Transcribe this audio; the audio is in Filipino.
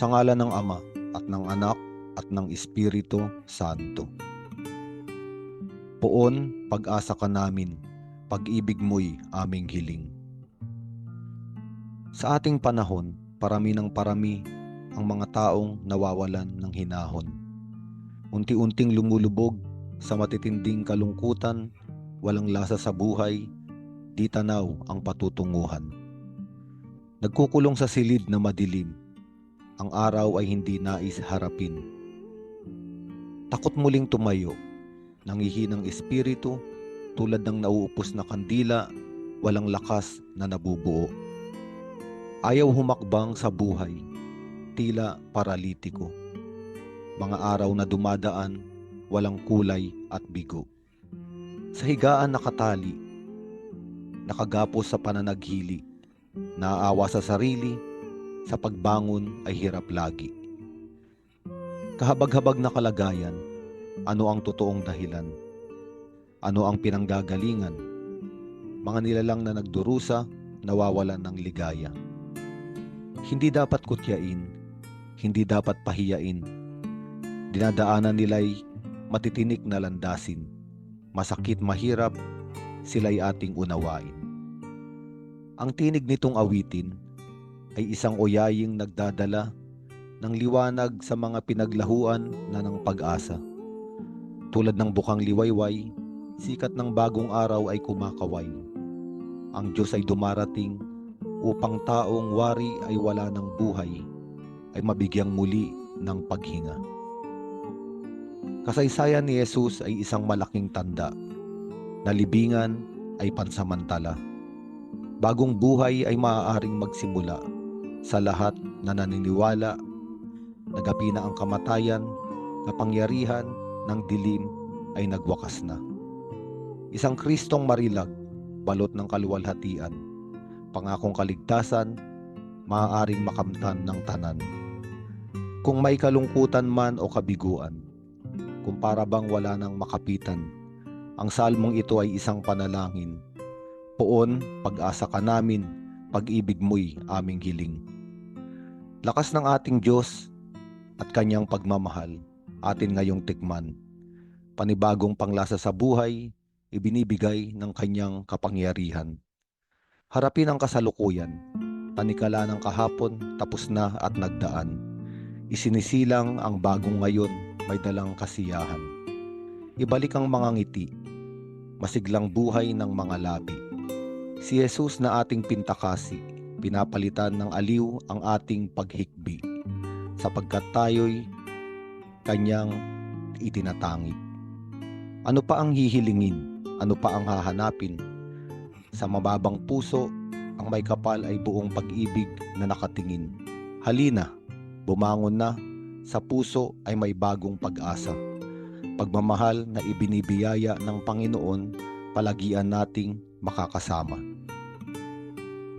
Sa ngala ng Ama at ng Anak at ng Espiritu Santo. Poon, pag-asa ka namin, pag-ibig mo'y aming hiling. Sa ating panahon, parami ng parami ang mga taong nawawalan ng hinahon. Unti-unting lumulubog sa matitinding kalungkutan, walang lasa sa buhay, di tanaw ang patutunguhan. Nagkukulong sa silid na madilim, ang araw ay hindi nais harapin. Takot muling tumayo, nangihinang espiritu, tulad ng nauupos na kandila, walang lakas na nabubuo. Ayaw humakbang sa buhay, tila paralitiko. Mga araw na dumadaan, walang kulay at bigo. Sa higaan nakatali, nakagapos sa pananaghili, naaawa sa sarili, sa pagbangon ay hirap lagi. Kahabag-habag na kalagayan, ano ang totoong dahilan? Ano ang pinanggagalingan? Mga nilalang na nagdurusa, nawawalan ng ligaya. Hindi dapat kutyain, hindi dapat pahiyain. Dinadaanan nila'y matitinik na landasin. Masakit mahirap, sila'y ating unawain. Ang tinig nitong awitin ay isang oyaying nagdadala ng liwanag sa mga pinaglahuan na ng pag-asa. Tulad ng bukang liwayway, sikat ng bagong araw ay kumakaway. Ang Diyos ay dumarating upang taong wari ay wala ng buhay ay mabigyang muli ng paghinga. Kasaysayan ni Jesus ay isang malaking tanda. Nalibingan ay pansamantala. Bagong buhay ay maaaring magsimula sa lahat na naniniwala, nagapi na ang kamatayan, kapangyarihan ng dilim ay nagwakas na. Isang Kristong marilag, balot ng kaluwalhatian, pangakong kaligtasan, maaaring makamtan ng tanan. Kung may kalungkutan man o kabiguan, kung para bang wala nang makapitan, ang salmong ito ay isang panalangin. Poon, pag-asa ka namin, pag-ibig mo'y aming hiling. Lakas ng ating Diyos at kanyang pagmamahal, atin ngayong tikman. Panibagong panglasa sa buhay, ibinibigay ng kanyang kapangyarihan. Harapin ang kasalukuyan, tanikala ng kahapon, tapos na at nagdaan. Isinisilang ang bagong ngayon, may dalang kasiyahan. Ibalik ang mga ngiti, masiglang buhay ng mga labi. Si Jesus na ating pintakasi, pinapalitan ng aliw ang ating paghikbi, sapagkat tayo'y kanyang itinatangit. Ano pa ang hihilingin? Ano pa ang hahanapin? Sa mababang puso, ang may kapal ay buong pag-ibig na nakatingin. Halina, bumangon na, sa puso ay may bagong pag-asa. Pagmamahal na ibinibiyaya ng Panginoon, palagian nating makakasama.